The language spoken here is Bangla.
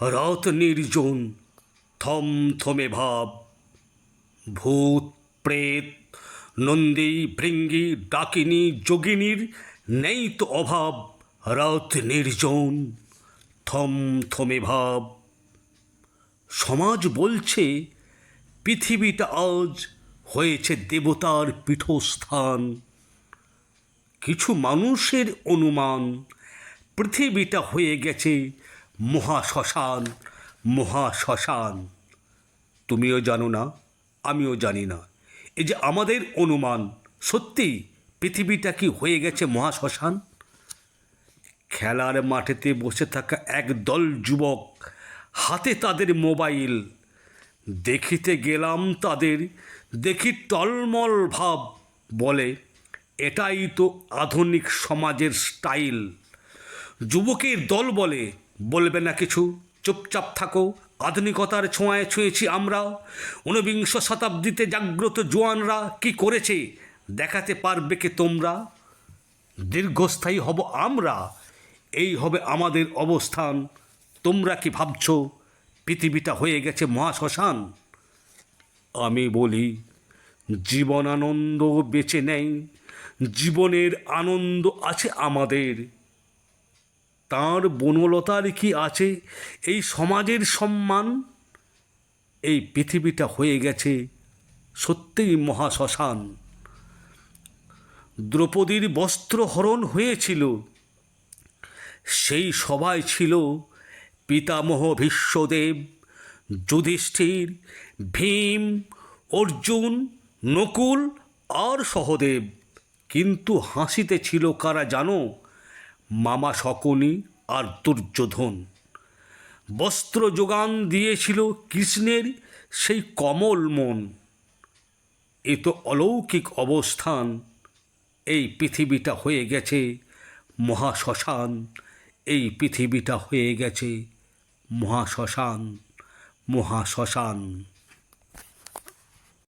রাত নির্জন থমথমে ভাব। ভূত, প্রেত, নন্দী, ভৃঙ্গি, ডাকিনী, যোগিনীর নেই তো অভাব। রাত নির্জন থমথমে ভাব। সমাজ বলছে, পৃথিবীটা আজ হয়েছে দেবতার পীঠস্থান। কিছু মানুষের অনুমান, পৃথিবীটা হয়ে গেছে মহাশ্মশান মহাশ্মশান। তুমিও জানো না, আমিও জানি না। এই যে আমাদের অনুমান, সত্যি পৃথিবীটা কি হয়ে গেছে মহাশ্মশান? খেলার মাঠেতে বসে থাকা এক দল যুবক হাতে তাদের মোবাইল। দেখিতে গেলাম তাদের, দেখি টলমল ভাব। বলে, এটাই তো আধুনিক সমাজের স্টাইল। যুবকের দল বলে বলবে না কিছু? চুপচাপ থাকো। আধুনিকতার ছোঁয়ায় ছুঁয়েছি আমরা ঊনবিংশ শতাব্দীতে জাগ্রত জোয়ানরা কি করেছে? দেখাতে পারবে কি তোমরা? দীর্ঘস্থায়ী হব আমরা। এই হবে আমাদের অবস্থান। তোমরা কি ভাবছ? পৃথিবীটা হয়ে গেছে মহাশ্মশান। আমি বলি, জীবনানন্দ বেঁচে নেই। জীবনের আনন্দ আছে আমাদের। তার বনলতার কি আছে, এই সমাজের সম্মান, এই পৃথিবীটা হয়ে গেছে সত্যিই মহাশ্মশান দ্রৌপদীর বস্ত্রহরণ হয়েছিল, সেই সবাই ছিল পিতামহ ভীষ্মদেব যুধিষ্ঠির, ভীম, অর্জুন, নকুল আর সহদেব। কিন্তু হাসিতে ছিল কারা জানো? মামা শকুনি আর দুর্যোধন। বস্ত্র যোগান দিয়েছিল কৃষ্ণের সেই কমল মন। এ তো অলৌকিক অবস্থান। এই পৃথিবীটা হয়ে গেছে মহাশ্মশান। এই পৃথিবীটা হয়ে গেছে মহাশ্মশান মহাশ্মশান।